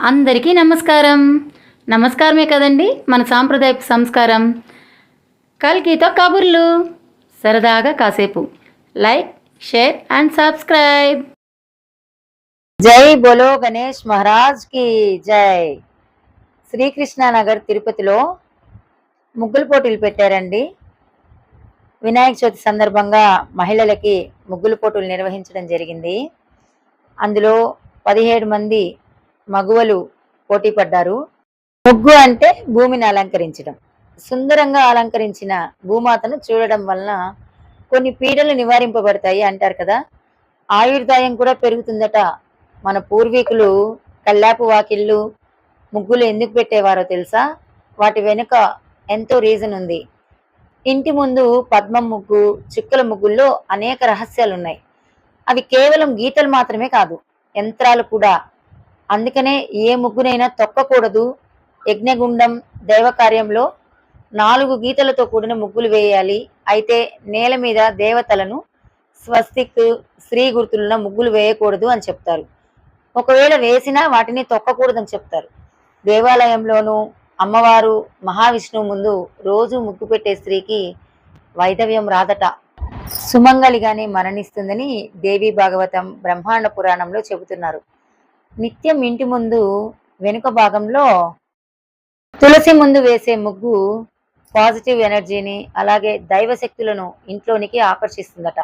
అందరికీ నమస్కారం. నమస్కారమే కదండి మన సాంప్రదాయపు సంస్కారం. కల్కితో కబుర్లు సరదాగా కాసేపు. Like share and subscribe. జై బోలో గణేష్ మహారాజ్కి జై. శ్రీకృష్ణానగర్ తిరుపతిలో ముగ్గుల పోటీలు పెట్టారండి. వినాయక చవితి సందర్భంగా మహిళలకి ముగ్గుల పోటీలు నిర్వహించడం జరిగింది. అందులో పదిహేడు మంది మగువలు పోటీ పడ్డారు. ముగ్గు అంటే భూమిని అలంకరించడం. సుందరంగా అలంకరించిన భూమాతను చూడడం వలన కొన్ని పీడలు నివారింపబడతాయి అంటారు కదా. ఆయుర్దాయం కూడా పెరుగుతుందట. మన పూర్వీకులు కల్లాపు వాకిళ్ళు ముగ్గులు ఎందుకు పెట్టేవారో తెలుసా? వాటి వెనుక ఎంతో రీజన్ ఉంది. ఇంటి ముందు పద్మం ముగ్గు చుక్కల ముగ్గుల్లో అనేక రహస్యాలు ఉన్నాయి అవి కేవలం గీతలు మాత్రమే కాదు యంత్రాలు కూడా అందుకనే ఏ ముగ్గునైనా తొక్కకూడదు. యజ్ఞగుండం దైవ కార్యంలో నాలుగు గీతలతో కూడిన ముగ్గులు వేయాలి. అయితే నేల మీద దేవతలను స్వస్తిక్ స్త్రీ గుర్తులున్న ముగ్గులు వేయకూడదు అని చెప్తారు. ఒకవేళ వేసినా వాటిని తొక్కకూడదని చెప్తారు. దేవాలయంలోనూ అమ్మవారు మహావిష్ణువు ముందు రోజు ముగ్గు పెట్టే స్త్రీకి వైదవ్యం రాదట. సుమంగళిగానే మరణిస్తుందని దేవి భాగవతం బ్రహ్మాండ పురాణంలో చెబుతున్నారు. నిత్యం ఇంటి ముందు వెనుక భాగంలో తులసి ముందు వేసే ముగ్గు పాజిటివ్ ఎనర్జీని అలాగే దైవ శక్తులను ఇంట్లోనికి ఆకర్షిస్తుందట.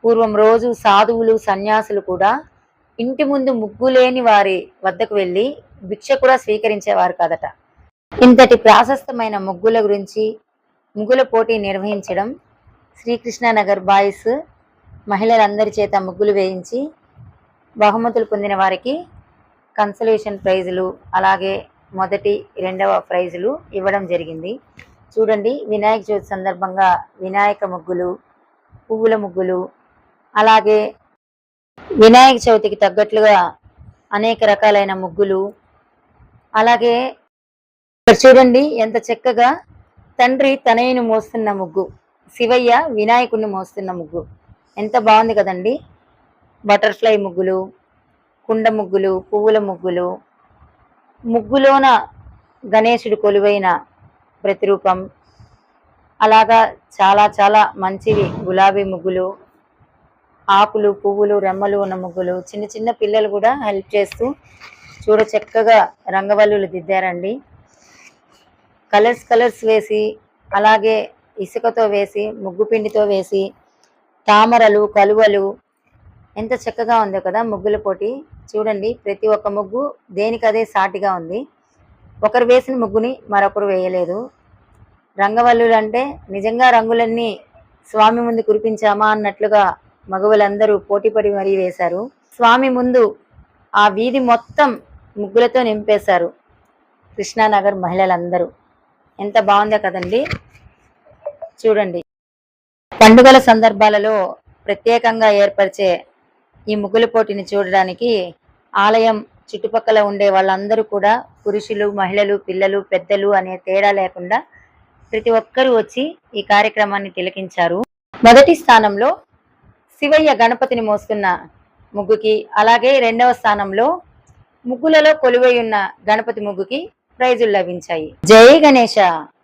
పూర్వం రోజు సాధువులు సన్యాసులు కూడా ఇంటి ముందు ముగ్గు లేని వారి వద్దకు వెళ్ళి భిక్ష కూడా స్వీకరించేవారు కాదట. ఇంతటి ప్రాశస్తమైన ముగ్గుల గురించి ముగ్గుల పోటీ నిర్వహించడం శ్రీకృష్ణనగర్ బాయ్స్ మహిళలందరి చేత ముగ్గులు వేయించి బహుమతులు పొందిన వారికి కన్సలేషన్ ప్రైజులు అలాగే మొదటి రెండవ ప్రైజులు ఇవ్వడం జరిగింది. చూడండి వినాయక చవితి సందర్భంగా వినాయక ముగ్గులు పువ్వుల ముగ్గులు అలాగే వినాయక చవితికి తగ్గట్లుగా అనేక రకాలైన ముగ్గులు అలాగే చూడండి ఎంత చక్కగా తండ్రి తనయుని మోస్తున్న ముగ్గు శివయ్య వినాయకుడిని మోస్తున్న ముగ్గు. ఎంత బాగుంది కదండి. బటర్ఫ్లై ముగ్గులు కుండ ముగ్గులు పువ్వుల ముగ్గులు ముగ్గులోన గణేశుడు కొలువైన ప్రతిరూపం. అలాగా చాలా చాలా మంచివి. గులాబీ ముగ్గులు ఆకులు పువ్వులు రెమ్మలు ఉన్న ముగ్గులు చిన్న చిన్న పిల్లలు కూడా హెల్ప్ చేస్తూ చూడ చక్కగా రంగవల్లులు దిద్దారండి. కలర్స్ కలర్స్ వేసి అలాగే ఇసుకతో వేసి ముగ్గు పిండితో వేసి తామరలు కలువలు ఎంత చక్కగా ఉందో కదా ముగ్గుల పోటీ. చూడండి ప్రతి ఒక్క ముగ్గు దేనికదే సాటిగా ఉంది. ఒకరు వేసిన ముగ్గుని మరొకరు వేయలేదు. రంగవల్లులు అంటే నిజంగా రంగులన్నీ స్వామి ముందు కురిపించామా అన్నట్లుగా మగవులందరూ పోటీపడి మరీ వేశారు. స్వామి ముందు ఆ వీధి మొత్తం ముగ్గులతో నింపేశారు కృష్ణానగర్ మహిళలందరూ. ఎంత బాగుందో కదండి. చూడండి. పండుగల సందర్భాలలో ప్రత్యేకంగా ఏర్పరిచే ఈ ముగ్గుల పోటీని చూడడానికి ఆలయం చుట్టుపక్కల ఉండే వాళ్ళందరూ కూడా పురుషులు మహిళలు పిల్లలు పెద్దలు అనే తేడా లేకుండా ప్రతి ఒక్కరూ వచ్చి ఈ కార్యక్రమాన్ని తిలకించారు. మొదటి స్థానంలో శివయ్య గణపతిని మోస్తున్న ముగ్గుకి అలాగే రెండవ స్థానంలో ముగ్గులలో కొలువై ఉన్న గణపతి ముగ్గుకి ప్రైజులు లభించాయి. జై గణేష!